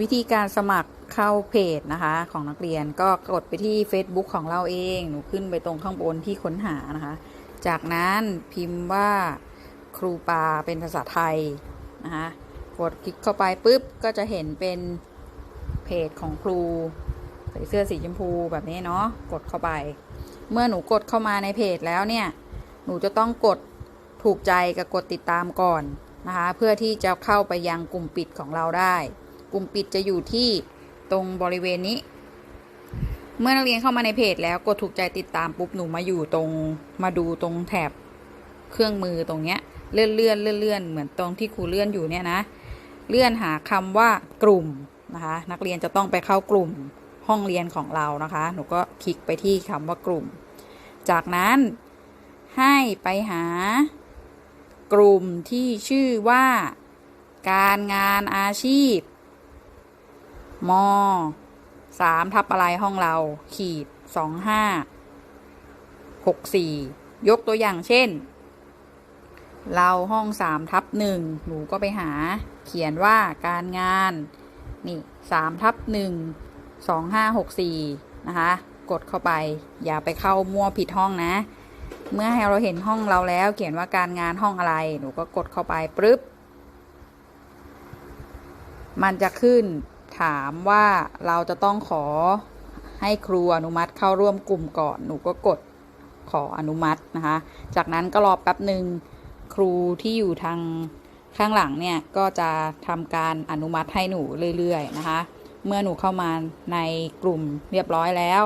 วิธีการสมัครเข้าเพจนะคะของนักเรียนก็กดไปที่ Facebook ของเราเอง หนูขึ้นไปตรงข้างบนที่ค้นหานะคะ จากนั้นพิมพ์ว่าครูปาเป็นภาษาไทยนะคะกดคลิกเข้าไปปุ๊บก็จะเห็นเป็นเพจของครูใส่เสื้อสีชมพูแบบนี้เนาะกดเข้าไป เมื่อหนูกดเข้ามาในเพจแล้วเนี่ย หนูจะต้องกดถูกใจกับกดติดตามก่อนนะคะ เพื่อที่จะเข้าไปยังกลุ่มปิดของเราได้ กลุ่มปิดจะอยู่ที่ตรงบริเวณนี้ เมื่อนักเรียนเข้ามาในเพจแล้วกดถูกใจติดตามปุ๊บหนูมาอยู่ตรงมาดูตรงแถบเครื่องมือตรงเนี้ยเลื่อนเลื่อนเลื่อนเลื่อนเหมือนตรงที่ครูเลื่อนอยู่เนี่ยนะ เลื่อนหาคำว่ากลุ่มนะคะนักเรียนจะต้องไปเข้ากลุ่มห้องเรียนของเรานะคะ หนูก็คลิกไปที่คำว่ากลุ่ม จากนั้นให้ไปหากลุ่มที่ชื่อว่าการงานอาชีพ มสามทับอะไรห้องเรา ขีดสองห้าหกสี่ยกตัวอย่างเช่น เราห้องสามทับหนึ่งหนูก็ไปหา เขียนว่าการงาน นี่สามทับหนึ่งสองห้าหกสี่นะคะ กดเข้าไป อย่าไปเข้ามั่วผิดห้องนะ เมื่อให้เราเห็นห้องเราแล้ว เขียนว่าการงานห้องอะไร หนูก็กดเข้าไปปึ๊บมันจะขึ้น ถามว่าเราจะต้องขอให้ครูอนุมัติเข้าร่วมกลุ่มก่อน หนูก็กดขออนุมัตินะคะ จากนั้นก็รอแป๊บหนึ่งครูที่อยู่ทางข้างหลังเนี่ยก็จะทำการอนุมัติให้หนูเรื่อยๆนะคะ เมื่อหนูเข้ามาในกลุ่มเรียบร้อยแล้ว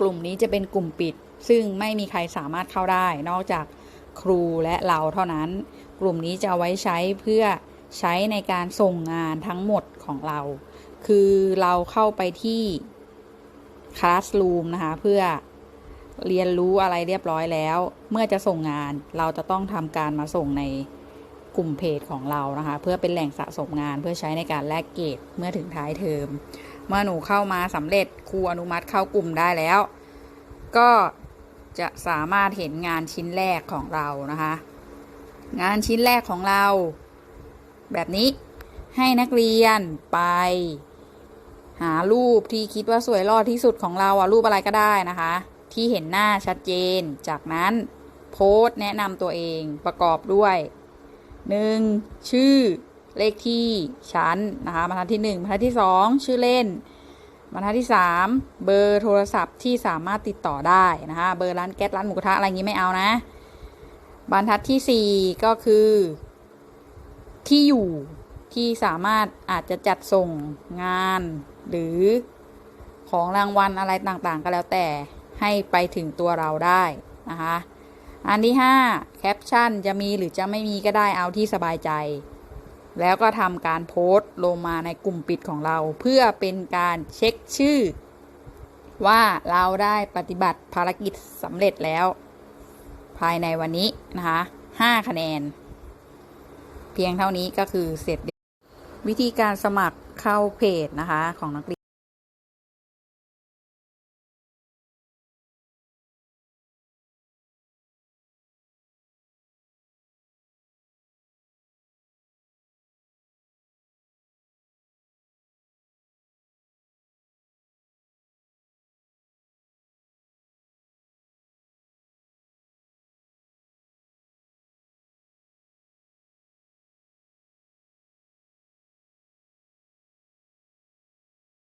กลุ่มนี้จะเป็นกลุ่มปิด ซึ่งไม่มีใครสามารถเข้าได้ นอกจากครูและเราเท่านั้น กลุ่มนี้จะเอาไว้ใช้เพื่อใช้ในการส่งงานทั้งหมด ของเรา คือเราเข้าไปที่ Classroom นะคะ เพื่อเรียนรู้อะไรเรียบร้อยแล้ว เมื่อจะส่งงานเราจะต้องทำการมาส่งในกลุ่มเพจของเรานะคะ เพื่อเป็นแหล่งสะสมงานเพื่อใช้ในการแลกเกรดเมื่อถึงท้ายเทอมเมื่อหนูเข้ามาสำเร็จครูอนุมัติเข้ากลุ่มได้แล้ว ก็จะสามารถเห็นงานชิ้นแรกของเรานะคะ งานชิ้นแรกของเรา แบบนี้ ให้นักเรียนไป หารูปที่คิดว่าสวยรอดที่สุดของเราอะรูปอะไรก็ได้นะคะ ที่เห็นหน้าชัดเจน จากนั้นโพสต์แนะนำตัวเองประกอบด้วย 1. ชื่อเลขที่ชั้นนะคะบรรทัดที่ 1บรรทัดที่ 2 ชื่อเล่นบรรทัดที่ 3 เบอร์โทรศัพท์ที่สามารถติดต่อได้นะคะเบอร์ร้านแก๊สร้านหมูกระทะอะไรอย่างนี้ไม่เอานะ บรรทัดที่ 4 ก็คือ ที่อยู่ ที่สามารถอาจจะจัดส่งงาน หรือของรางวัลอะไรต่างๆ ก็แล้วแต่ให้ไปถึงตัวเราได้นะคะ อันที่5แคปชั่นจะมีหรือจะไม่มีก็ได้เอาที่สบายใจ แล้วก็ทำการโพสต์ลงมาในกลุ่มปิดของเรา เพื่อเป็นการเช็คชื่อ ว่าเราได้ปฏิบัติภารกิจสำเร็จแล้ว ภายในวันนี้นะคะ5คะแนน เพียงเท่านี้ก็คือเสร็จ วิธีการสมัครเข้าเพจนะคะของนักเรียน